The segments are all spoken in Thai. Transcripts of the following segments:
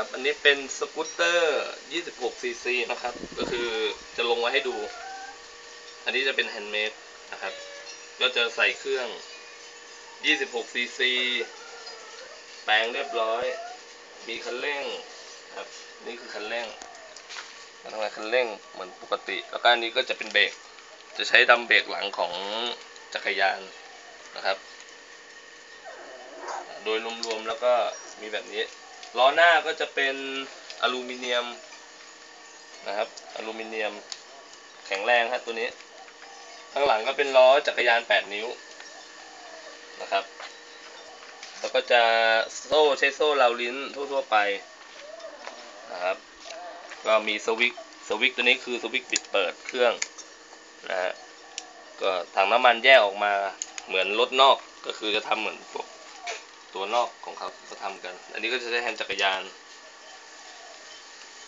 ครับ อันนี้เป็นสกูตเตอร์ 26ซีซีนะครับ ก็คือจะลงไว้ให้ดู อันนี้จะเป็นแฮนด์เมดนะครับ ก็จะใส่เครื่อง 26ซีซีแปลงเรียบร้อย มีคันเร่งครับ นี่คือคันเร่งการทำงานคันเร่งเหมือนปกติ แล้วก็อันนี้ก็จะเป็นเบรก จะใช้ดำเบรกหลังของจักรยานนะครับ โดยรวมๆแล้วก็มีแบบนี้ ล้อหน้าก็จะเป็นอลูมิเนียมนะครับอลูมิเนียมแข็งแรงครับตัวนี้ ข้างหลังก็เป็นล้อจักรยาน 8 นิ้วนะครับ แล้วก็จะโซ่ใช้โซ่ราวลิ้นทั่วๆไปนะครับ ก็มีสวิตสวิตตัวนี้คือสวิตปิดเปิดเครื่องนะฮะก็ถังน้ำมันแยกออกมาเหมือนรถนอกก็คือจะทำเหมือนพวก ตัวนอกของเขาเขาทำกัน อันนี้ก็จะใช้แทนจักรยาน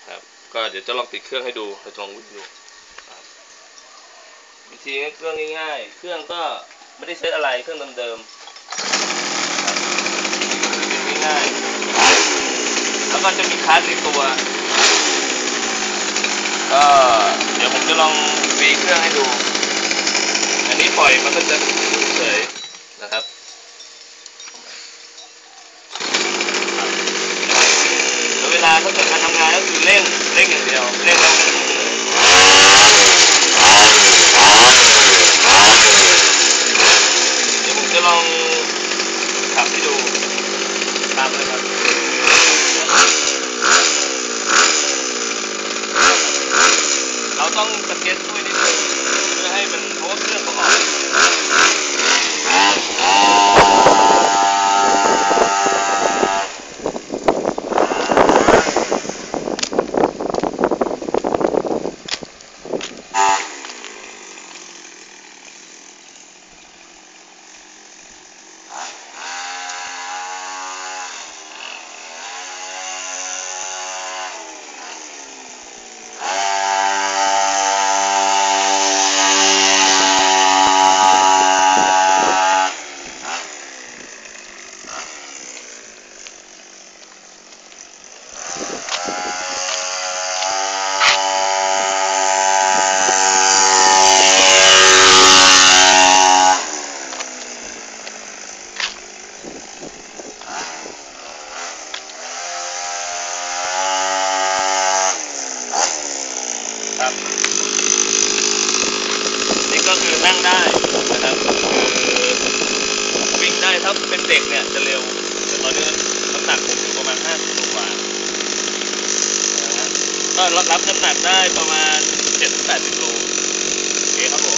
ครับก็เดี๋ยวจะลองติดเครื่องให้ดูจะลองวิ่งดูวิธีเครื่องง่ายๆ เครื่องก็ไม่ได้เซตอะไรเครื่องเดิมๆง่ายๆแล้วก็จะมีคาร์ดในตัวก็เดี๋ยวผมจะลองวีเครื่องให้ดู อันนี้ปล่อยมันก็จะเฉยนะครับ แล้วเวลาถ้าเกิดการทำงานก็คือเร่งเร่งอย่างเดียวเร่งแล้วเดี๋ยวผมจะลองขับให้ดูตามเลยครับเราต้องสเก็ตด้วยนิดนึงเพื่อให้มันเพราะว่าเครื่องเขาออก ครับ นี่ก็คือนั่งได้นะครับคือวิ่งได้ถ้าเป็นเด็กเนี่ยจะเร็วแต่ตอนนี้น้ำหนักผมอยู่ประมาณ50กว่านะฮะก็รับน้ำหนักได้ประมาณ7-80โลโอเคครับผม